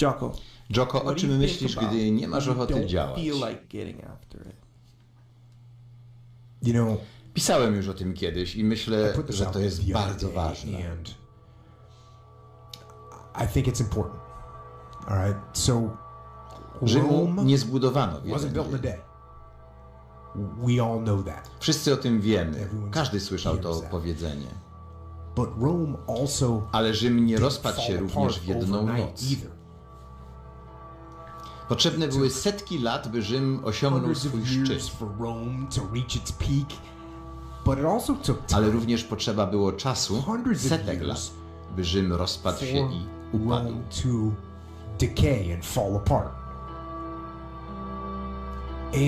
Jocko. Joko, o czym myślisz, gdy nie masz ochoty działać? You know, Pisałem już o tym kiedyś i myślę, że to jest bardzo ważne. I think it's important. All right. So Rzymu nie zbudowano w jeden dzień. day. We all know that. Wszyscy o tym wiemy. Każdy słyszał to powiedzenie. Ale Rzym nie rozpadł się również w jedną noc. Potrzebne były setki lat, by Rzym osiągnął swój szczyt. Ale również potrzeba było czasu, setek lat, by Rzym rozpadł się i upadł.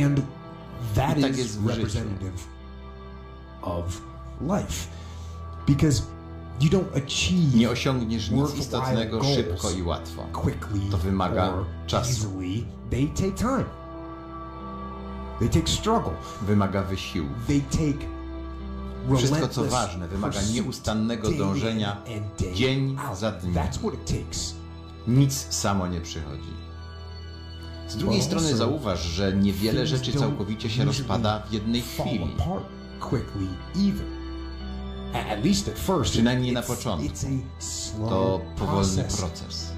And that I tak is jest życiu. representative of life. Because Nie osiągniesz nic istotnego szybko i łatwo. To wymaga czasu. easily. They take time. They take struggle. Wymaga wysiłku. They take Wszystko, co ważne, wymaga nieustannego dążenia dzień za dniem. Nic samo nie przychodzi. Z drugiej strony zauważ, że niewiele rzeczy całkowicie się rozpada w jednej chwili. At least at first. Przynajmniej na początku. To powolny proces.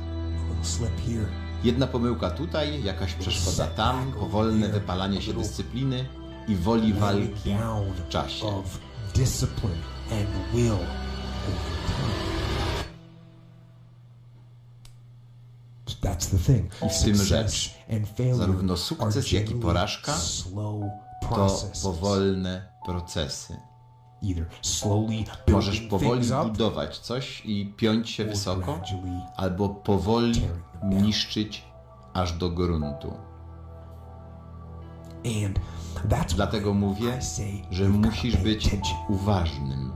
Jedna pomyłka tutaj, jakaś przeszkoda tam, powolne wypalanie się dyscypliny i woli walki w czasie. I w tym rzecz. Zarówno sukces, jak i porażka To powolne procesy. Możesz powoli budować coś i piąć się wysoko, albo powoli niszczyć aż do gruntu. Dlatego mówię, że musisz być uważnym.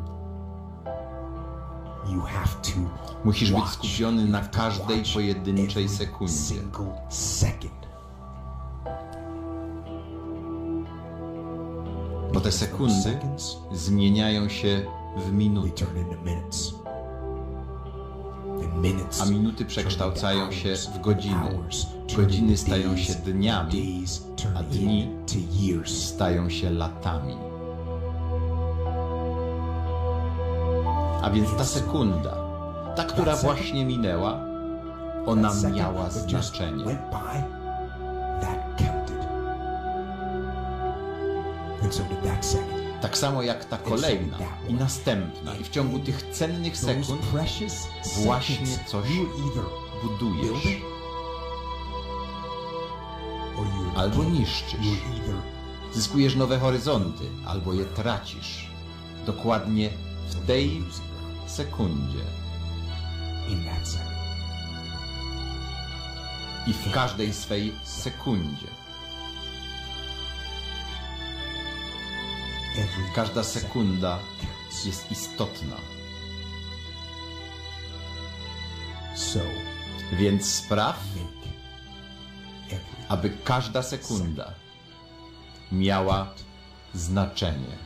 Musisz być skupiony na każdej pojedynczej sekundzie. Te sekundy zmieniają się w minuty, a minuty przekształcają się w godziny. Godziny stają się dniami, a dni stają się latami. A więc ta sekunda, ta, która właśnie minęła, ona miała znaczenie. Tak samo jak ta kolejna i następna. I w ciągu tych cennych sekund właśnie coś budujesz albo niszczysz. Zyskujesz nowe horyzonty albo je tracisz. Dokładnie w tej sekundzie. I w każdej swej sekundzie. Każda sekunda jest istotna. Więc spraw, aby każda sekunda miała znaczenie.